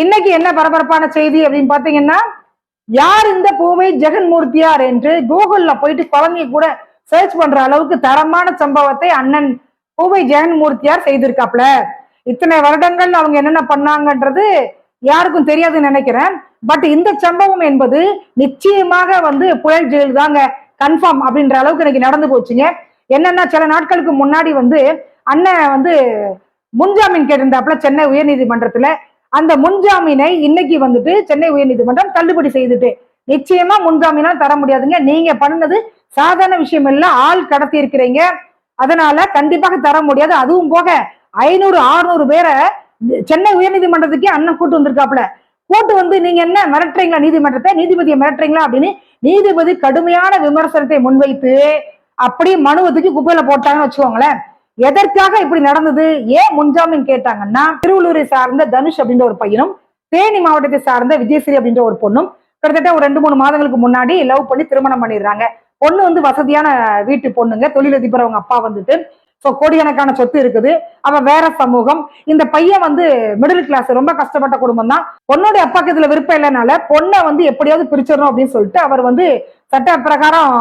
இன்னைக்கு என்ன பரபரப்பான செய்தி அப்படின்னு பாத்தீங்கன்னா யார் இந்த பூவை ஜெகன்மூர்த்தியார் என்று கூகுள்ல போயிட்டு குழந்தைய கூட சர்ச் பண்ற அளவுக்கு தரமான சம்பவத்தை அண்ணன் பூவை ஜெகன்மூர்த்தியார் செய்திருக்காப்ல இத்தனை வருடங்கள் அவங்க என்னென்ன பண்ணாங்கன்றது யாருக்கும் தெரியாதுன்னு நினைக்கிறேன். பட் இந்த சம்பவம் என்பது நிச்சயமாக வந்து புயல் ஜெயில் தாங்க. கன்ஃபார்ம் அப்படின்ற அளவுக்கு இன்னைக்கு நடந்து போச்சுங்க. என்னன்னா சில நாட்களுக்கு முன்னாடி வந்து அண்ணன் வந்து முன்ஜாமீன் கேட்டிருந்தாப்புல சென்னை உயர்நீதிமன்றத்துல. அந்த முன்ஜாமீனை இன்னைக்கு வந்துட்டு சென்னை உயர்நீதிமன்றம் தள்ளுபடி செய்துட்டு. நிச்சயமா முன்ஜாமீனா தர முடியாதுங்க. நீங்க பண்ணது சாதாரண விஷயம் இல்ல. ஆள் கடத்தி இருக்கிறீங்க அதனால கண்டிப்பாக தர முடியாது. அதுவும் போக ஐநூறு ஆறுநூறு பேரை சென்னை உயர்நீதிமன்றத்துக்கே அண்ணன் கூட்டு வந்திருக்காப்புல. கூட்டு வந்து நீங்க என்ன மிரட்டுறீங்களா? நீதிமன்றத்தை? நீதிபதியை மிரட்டுறீங்களா? அப்படின்னு நீதிபதி கடுமையான விமர்சனத்தை முன்வைத்து அப்படி மனுவத்துக்கு குப்பையில போட்டாங்கன்னு வச்சுக்கோங்களேன். எதற்காக இப்படி நடந்தது? ஏன் முன்ஜாமீன் கேட்டாங்கன்னா திருவள்ளூரை சார்ந்த தனுஷ் அப்படின்ற ஒரு பையனும் தேனி மாவட்டத்தை சார்ந்த விஜயஸ்ரீ அப்படின்ற ஒரு பொண்ணும் கிட்டத்தட்ட ஒரு ரெண்டு மூணு மாதங்களுக்கு முன்னாடி லவ் பண்ணி திருமணம் பண்ணிடுறாங்க. பொண்ணு வந்து வசதியான வீட்டு பொண்ணுங்க தொழிலதிபர் அவங்க அப்பா வந்துட்டு. ஸோ கோடிக்கணக்கான சொத்து இருக்குது. அவ வேற சமூகம் இந்த பையன் வந்து மிடில் கிளாஸ் ரொம்ப கஷ்டப்பட்ட குடும்பம் தான். பொண்ணுடைய அப்பாக்கு இதுல விருப்பம் இல்லைனால பொண்ணை வந்து எப்படியாவது பிரிச்சிடணும் அப்படின்னு சொல்லிட்டு அவர் வந்து சட்ட பிரகாரம்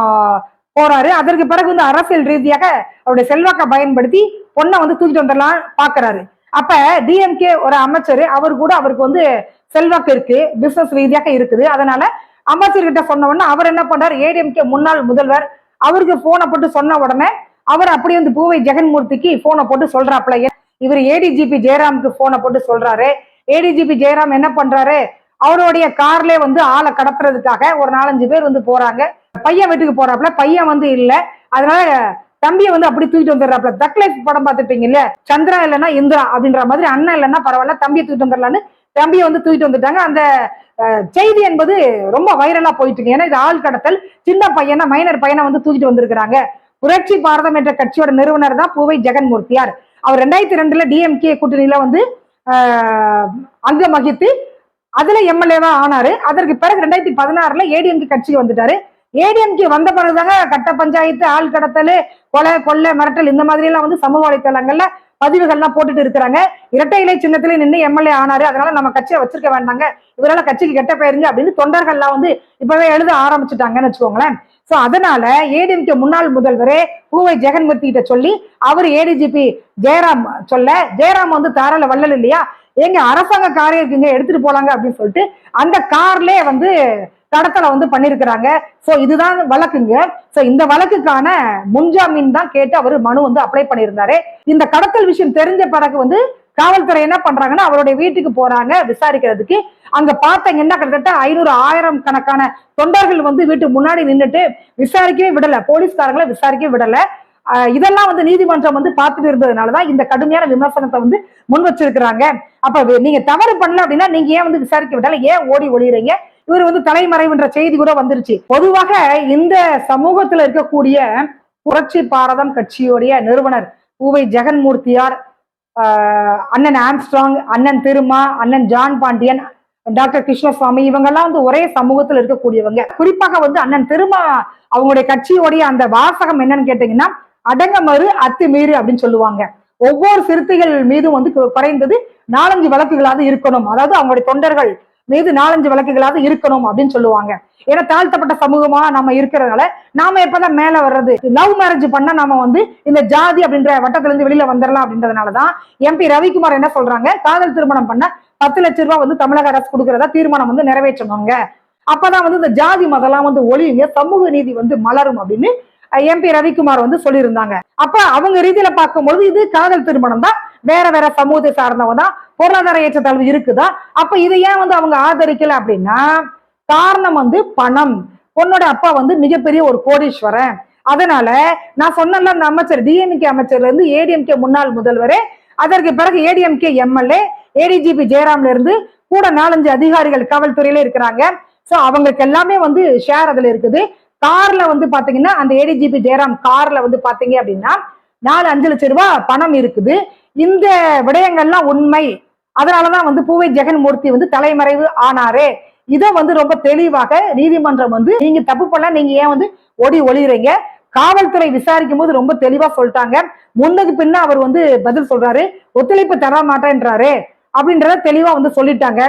போறாரு. அதற்கு பிறகு வந்து அரசியல் ரீதியாக அவருடைய செல்வாக்கை பயன்படுத்தி பொண்ணை வந்து தூக்கிட்டு வந்துடலாம் பாக்குறாரு அப்ப டிஎம்கே ஒரு அமைச்சர் அவர் கூட அவருக்கு வந்து செல்வாக்கு இருக்கு பிசினஸ் ரீதியாக இருக்குது. அதனால அமைச்சர்கிட்ட சொன்ன உடனே அவர் என்ன பண்றாரு? ஏடிஎம்கே முன்னாள் முதல்வர் அவருக்கு போனை போட்டு சொன்ன உடனே அவர் அப்படியே வந்து பூவை ஜெகன்மூர்த்திக்கு போனை போட்டு சொல்றாப்ல இவர் ஏடிஜிபி ஜெயராமுக்கு போனை போட்டு சொல்றாரு. ஏடிஜிபி ஜெயராம் என்ன பண்றாரு? அவருடைய கார்லயே வந்து ஆளை கடத்துறதுக்காக ஒரு நாலஞ்சு பேர் வந்து போறாங்க. பையன் வீட்டுக்கு போறாப்ல பையன் வந்து இல்ல. அதனால தம்பியை வந்து அப்படி தூக்கிட்டு வந்துடுறாப்ல தக் லைஃப் படம் பார்த்துட்டீங்கல்ல சந்திரா இல்லைன்னா இந்திரா அப்படின்ற மாதிரி அண்ணன் இல்லைன்னா பரவாயில்ல தம்பியை தூக்கிட்டு வந்துடலான்னு தம்பியை வந்து தூக்கிட்டு வந்துட்டாங்க. அந்த செய்தி என்பது ரொம்ப வைரலா போயிட்டு இருக்கு ஏன்னா இது ஆள் கடத்தல். சின்ன பையனை மைனர் பையனை வந்து தூக்கிட்டு வந்திருக்கிறாங்க. புரட்சி பாரதம் என்ற கட்சியோட நிறுவனர் தான் பூவை ஜெகன்மூர்த்தியார். அவர் ரெண்டாயிரத்தி ரெண்டுல டிஎம்கே கூட்டணியில வந்து ஆஹ், அங்கம் வகித்து அதுல எம்எல்ஏவா ஆனாரு. அதற்கு பிறகு ரெண்டாயிரத்தி பதினாறுல ஏடிஎம்கே கட்சிக்கு வந்துட்டாரு. ஏடிஎம்கே வந்த பிறகுதாங்க கட்ட பஞ்சாயத்து ஆள் கடத்தல் கொலை கொள்ளை மிரட்டல் இந்த மாதிரி எல்லாம் வந்து சமூக வலைத்தளங்கள்ல பதிவுகள்லாம் போட்டுட்டு இருக்கிறாங்க. இரட்டை இலை சின்னத்திலே நின்று எம்எல்ஏ ஆனாரு. அதனால நம்ம கட்சியை வச்சிருக்க வேண்டாங்க. இவரால கட்சிக்கு கெட்ட போயிருங்க அப்படின்னு தொண்டர்கள்லாம் வந்து இப்பவே எழுத ஆரம்பிச்சுட்டாங்கன்னு வச்சுக்கோங்களேன். சோ அதனால ஏடிஎம்கே முன்னாள் முதல்வரே பூவை ஜெகன்மூர்த்தி கிட்ட சொல்லி அவர் ஏடிஜிபி ஜெயராம் சொல்ல ஜெயராம் வந்து தாராள வள்ளல் இல்லையா? எங்க அரசாங்க காரியம் இருக்குங்க எடுத்துட்டு போலாங்க அப்படின்னு சொல்லிட்டு அந்த கார்லயே வந்து கடத்தலை வந்து பண்ணிருக்கிறாங்க. சோ இதுதான் வழக்குங்க. சோ இந்த வழக்குக்கான முன்ஜாமீன் தான் கேட்டு அவர் மனு வந்து அப்ளை பண்ணியிருந்தாரு. இந்த கடத்தல் விஷயம் தெரிஞ்ச பிறகு வந்து காவல்துறை என்ன பண்றாங்கன்னா அவருடைய வீட்டுக்கு போறாங்க விசாரிக்கிறதுக்கு. அங்க பார்த்தீங்கன்னா கிட்டத்தட்ட ஐநூறு ஆயிரம் கணக்கான தொண்டர்கள் வந்து வீட்டுக்கு முன்னாடி நின்றுட்டு விசாரிக்கவே விடல. போலீஸ்காரங்களை விசாரிக்கவே விடல. இதெல்லாம் வந்து நீதிமன்றம் வந்து பார்த்துட்டு இருந்ததுனாலதான் இந்த கடுமையான விமர்சனத்தை வந்து முன் வச்சிருக்கிறாங்க. அப்ப நீங்க தவறு பண்ணல அப்படின்னா நீங்க ஏன் வந்து விசாரிக்க விடல? ஏன் ஓடி ஒளியறீங்க? இவர் வந்து தலைமறைவுன்ற செய்தி கூட வந்துருச்சு. பொதுவாக இந்த சமூகத்துல இருக்கக்கூடிய புரட்சி பாரதம் கட்சியுடைய நிறுவனர் பூவை ஜெகன்மூர்த்தியார் ஆஹ் அண்ணன் ஆம்ஸ்ட்ராங் அண்ணன் திருமா அண்ணன் ஜான் பாண்டியன் டாக்டர் கிருஷ்ணசுவாமி இவங்கெல்லாம் வந்து ஒரே சமூகத்துல இருக்கக்கூடியவங்க. குறிப்பாக வந்து அண்ணன் திருமா அவங்களுடைய கட்சியோடைய அந்த வாசகம் என்னன்னு கேட்டீங்கன்னா அடங்கமறு அத்துமீறு அப்படின்னு சொல்லுவாங்க. ஒவ்வொரு சிறுத்தைகள் மீதும் வந்து குறைந்தது நாலஞ்சு வழக்குகளாவது இருக்கணும். அதாவது அவங்களுடைய தொண்டர்கள் மீது நாலஞ்சு வழக்குகளாவது இருக்கணும் அப்படின்னு சொல்லுவாங்க. ஏன்னா தாழ்த்தப்பட்ட சமூகமா நம்ம இருக்கிறதுனால நாம எப்பதான் மேல வர்றது லவ் மேரேஜ் பண்ணா நாம வந்து இந்த ஜாதி அப்படின்ற வட்டத்துல இருந்து வெளியில வந்துடலாம் அப்படின்றதுனாலதான் எம்பி ரவிக்குமார் என்ன சொல்றாங்க? காதல் திருமணம் பண்ண பத்து லட்சம் ரூபாய் வந்து தமிழக அரசு கொடுக்கறதா தீர்மானம் வந்து நிறைவேற்றணுங்க. அப்பதான் வந்து இந்த ஜாதி மதெல்லாம் வந்து ஒளியுங்க சமூக நீதி வந்து மலரும் அப்படின்னு எம்பி ரவிக்குமார் வந்து சொல்லியிருந்தாங்க. அப்ப அவங்க ரீதியில பார்க்கும்போது இது காதல் திருமணம் தான் வேற வேற சமூகத்தை சார்ந்தவங்க தான். பொருளாதார ஏற்றத்தாழ்வு இருக்குதா? அப்ப இதை ஏன் வந்து அவங்க ஆதரிக்கல அப்படின்னா காரணம் வந்து பணம். பொண்ணோட அப்பா வந்து மிகப்பெரிய ஒரு கோடீஸ்வரன். அதனால நான் சொன்னல அந்த அமைச்சர் டிஎம்கே அமைச்சர்ல இருந்து ஏடிஎம்கே முன்னாள் முதல்வரே அதற்கு பிறகு ஏடிஎம்கே எம்எல்ஏ ஏடிஜிபி ஜெயராம்ல இருந்து கூட நாலஞ்சு அதிகாரிகள் காவல்துறையில இருக்கிறாங்க. சோ அவங்களுக்கு எல்லாமே வந்து ஷேர் அதுல இருக்குது. கார்ல வந்து பாத்தீங்கன்னா அந்த ஏடிஜிபி ஜெயராம் கார்ல வந்து பாத்தீங்க அப்படின்னா நாலு அஞ்சு லட்சம் ரூபாய் பணம் இருக்குது. இந்த விடயங்கள்லாம் உண்மை. அதனாலதான் வந்து பூவை ஜெகன்மூர்த்தி வந்து தலைமறைவு ஆனாரே. இதை வந்து ரொம்ப தெளிவாக நீதிமன்றம் வந்து நீங்க தப்பு பண்ணல நீங்க ஏன் வந்து ஓடி ஒளியுறீங்க? காவல்துறை விசாரிக்கும் போது ரொம்ப தெளிவா சொல்லிட்டாங்க. முன்னுக்கு பின்ன அவர் வந்து பதில் சொல்றாரு. ஒத்துழைப்பு தர மாட்டேன்றாரு அப்படின்றத தெளிவா வந்து சொல்லிட்டாங்க.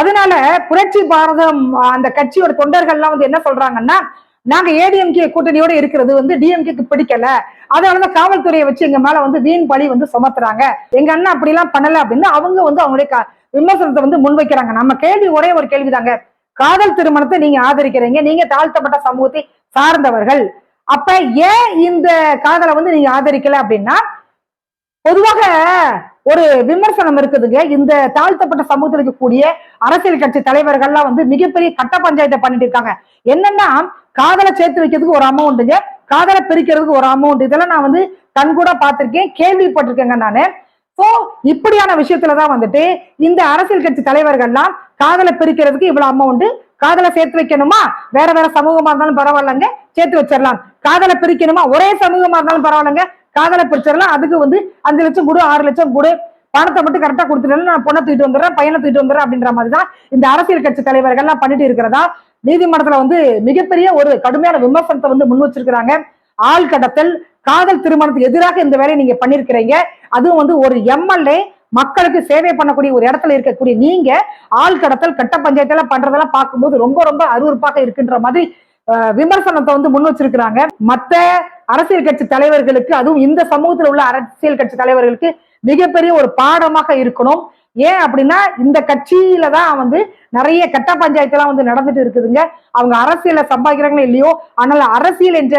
அதனால புரட்சி பாரதம் அந்த கட்சியோட தொண்டர்கள்லாம் வந்து என்ன சொல்றாங்கன்னா நாங்க ஏடிஎம்கே கூட்டணியோட இருக்கிறது வந்து டிஎம்கேக்கு பிடிக்கல. அதனாலதான் காவல்துறையை வச்சு எங்க மேல வந்து வீண் பழி வந்து சுமத்துறாங்க. எங்க அண்ணா அப்படி எல்லாம் பண்ணல அப்படின்னு அவங்க வந்து அவங்களுடைய க- விமர்சனத்தை வந்து முன்வைக்கிறாங்க. நம்ம கேள்வி ஒரே ஒரு கேள்விதாங்க. காதல் திருமணத்தை நீங்க ஆதரிக்கிறீங்க. நீங்க தாழ்த்தப்பட்ட சமூகத்தை சார்ந்தவர்கள். அப்ப ஏன் இந்த காதலை வந்து நீங்க ஆதரிக்கல அப்படின்னா பொதுவாக ஒரு விமர்சனம் இருக்குதுங்க. இந்த தாழ்த்தப்பட்ட சமூகத்தில் இருக்கக்கூடிய அரசியல் கட்சி தலைவர்கள்லாம் வந்து மிகப்பெரிய கட்ட பஞ்சாயத்தை பண்ணிட்டு இருக்காங்க. என்னன்னா காதலை சேர்த்து வைக்கிறதுக்கு ஒரு அமௌண்ட்டுங்க காதலை பிரிக்கிறதுக்கு ஒரு அமௌண்ட் இதெல்லாம் நான் வந்து கண் கூட பார்த்திருக்கேன் கேள்விப்பட்டிருக்கேங்க நானு. ஸோ இப்படியான விஷயத்துலதான் வந்துட்டு இந்த அரசியல் கட்சி தலைவர்கள்லாம் காதலை பிரிக்கிறதுக்கு இவ்வளவு அமௌண்ட் காதலை சேர்த்து வைக்கணுமா? வேற வேற சமூகமா இருந்தாலும் பரவாயில்லைங்க சேர்த்து வச்சிடலாம் காதலை பிரிக்கணுமா? ஒரே சமூகமா இருந்தாலும் பரவாயில்லைங்க காதலை பிரிச்சிடலாம் அதுக்கு வந்து அஞ்சு லட்சம் கொடு ஆறு லட்சம் கொடு. பணத்தை மட்டும் கரெக்டா கொடுத்துட்டு நான் பொண்ணை தூக்கிட்டு வந்துடுறேன் பையனை தூக்கிட்டு வந்துடுறேன் அப்படின்ற மாதிரி தான் இந்த அரசியல் கட்சி தலைவர்கள்லாம் பண்ணிட்டு இருக்கிறதா? நீதிமன்றத்துல வந்து மிகப்பெரிய ஒரு கடுமையான விமர்சனத்தை வந்து முன் வச்சிருக்கிறாங்க. ஆள் கடத்தல் காதல் திருமணத்துக்கு எதிராக இந்த வேலையை நீங்க பண்ணிருக்கிறீங்க அதுவும் வந்து ஒரு எம்எல்ஏ மக்களுக்கு சேவை பண்ணக்கூடிய ஒரு இடத்துல இருக்கக்கூடிய நீங்க ஆள் கடத்தல் கட்ட பஞ்சாயத்துல பண்றதெல்லாம் பார்க்கும்போது ரொம்ப ரொம்ப அருவருப்பாக இருக்குன்ற மாதிரி விமர்சனத்தை வந்து முன் வச்சிருக்கிறாங்க. மத்த அரசியல் கட்சி தலைவர்களுக்கு அதுவும் இந்த சமூகத்தில் உள்ள அரசியல் கட்சி தலைவர்களுக்கு மிகப்பெரிய ஒரு பாடமாக இருக்கணும். ஏன் அப்படின்னா இந்த கட்சியில தான் வந்து நிறைய கட்ட பஞ்சாயத்து எல்லாம் வந்து நடந்துட்டு இருக்குதுங்க. அவங்க அரசியல சம்பாதிக்கிறாங்களோ இல்லையோ ஆனால் அரசியல் என்ற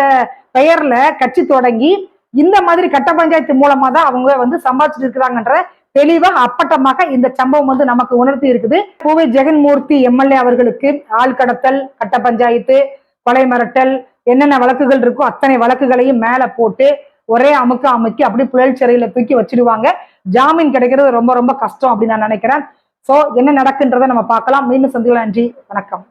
பெயர்ல கட்சி தொடங்கி இந்த மாதிரி கட்ட பஞ்சாயத்து மூலமா தான் அவங்க வந்து சம்பாதிச்சுட்டு இருக்கிறாங்கன்ற தெளிவா அப்பட்டமாக இந்த சம்பவம் வந்து நமக்கு உணர்த்தி இருக்குது. பூவை ஜெகன்மூர்த்தி எம்எல்ஏ அவர்களுக்கு ஆள் கடத்தல் கட்ட பஞ்சாயத்து கொலை மிரட்டல் என்னென்ன வழக்குகள் இருக்கோ அத்தனை வழக்குகளையும் மேல போட்டு ஒரே அமுக்கு அமுக்கி அப்படி புழல் சிறையில தூக்கி வச்சிருவாங்க ஜாமீன் கிடைக்கிறது ரொம்ப ரொம்ப கஷ்டம் அப்படின்னு நான் நினைக்கிறேன். சோ என்ன நடக்குன்றதை நம்ம பார்க்கலாம். மீண்டும் சந்திக்கலாம் நன்றி. வணக்கம்.